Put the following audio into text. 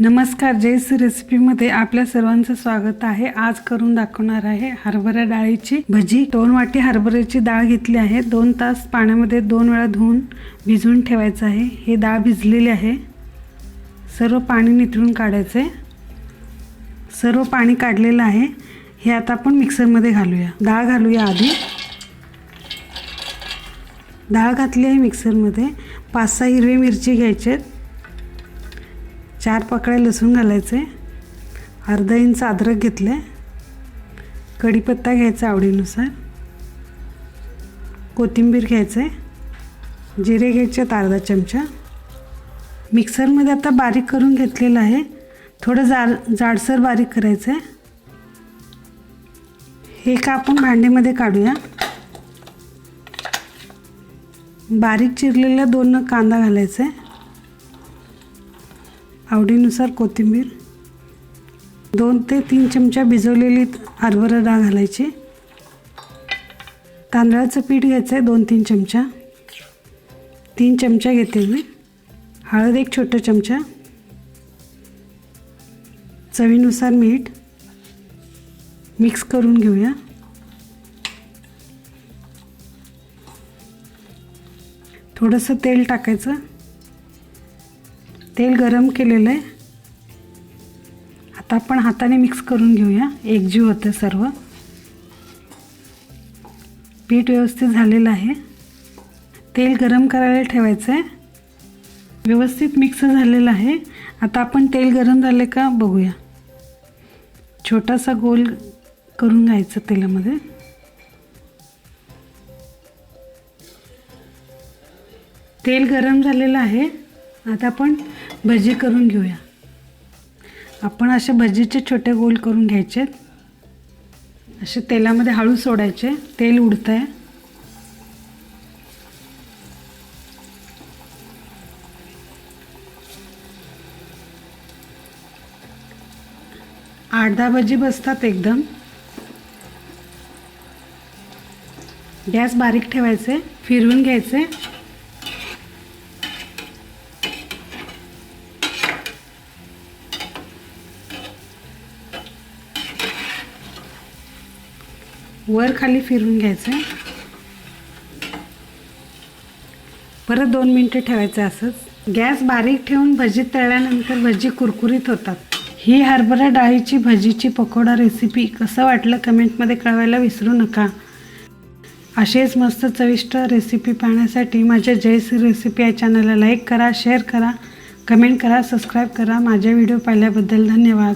नमस्कार जयस रेसिपीमध्ये आपल्या सर्वांचं स्वागत आहे. आज करून दाखवणार आहे हरभरा डाळीची भजी. दोन वाटी हरभऱ्याची डाळ घेतली आहे. दोन तास पाण्यामध्ये दोन वेळा धुवून भिजवून ठेवायचं आहे. हे डाळ भिजलेली आहे. सर्व पाणी निथळून काढायचं आहे सर्व पाणी काढलेलं आहे. हे आता आपण मिक्सरमध्ये घालूया. डाळ घालूया आधी. डाळ घातली आहे मिक्सरमध्ये. पाच सहा हिरवी मिरची घ्यायचे चार पाकळ्या लसूण घालायचे. अर्धा इंच अद्रक घेतले. कढीपत्ता घ्यायचा आवडीनुसार. कोथिंबीर घ्यायचं. आहे जिरे घ्यायच्यात अर्धा चमचा. मिक्सरमध्ये आता बारीक करून घेतलेलं आहे. थोडं जाड जाडसर बारीक करायचं. आहे हे का आपण भांडीमध्ये काढूया. बारीक चिरलेला दोन कांदा घालायचा. आहे आवडीनुसार कोथिंबीर दोन ते तीन चमचा भिजवलेली हरभरा डाळ घालायची. तांदळाचं पीठ घ्यायचं आहे दोन तीन चमचा. तीन चमचा घेते मी. हळद एक छोटा चमचा. चवीनुसार मीठ मिक्स करून घेऊया. थोडंसं तेल टाकायचं. तेल गरम केलेलं आहे. आता आपण हाताने मिक्स करून घेऊया. एकजीव होतं सर्व. पीठ व्यवस्थित झालेलं आहे. तेल गरम करायला ठेवायचं आहे. व्यवस्थित मिक्स झालेलं आहे. आता आपण तेल गरम झाले का बघूया. छोटासा गोल करून घ्यायचं तेलामध्ये. तेल गरम झालेलं आहे. आता आपण भजी करून घेऊया. आपण असे भजीचे छोटे गोल करून घ्यायचे. असे तेलामध्ये हळू सोडायचे. तेल उडतं आहे आठ दहा भजी बसतात एकदम. गॅस बारीक ठेवायचे. फिरवून घ्यायचे. वर खाली फिरून घ्यायचं परत दोन मिनटं ठेवायचं असंच. गॅस बारीक ठेवून भजी तळल्यानंतर भजी कुरकुरीत होतात. ही हरभरा डाळीची भजीची पकोडा रेसिपी कसं वाटलं कमेंटमध्ये कळवायला विसरू नका. असेच मस्त चविष्ट रेसिपी पाहण्यासाठी माझ्या जयश्री रेसिपी या चॅनलला लाईक करा शेअर करा कमेंट करा सबस्क्राईब करा. माझे व्हिडिओ पाहिल्याबद्दल धन्यवाद.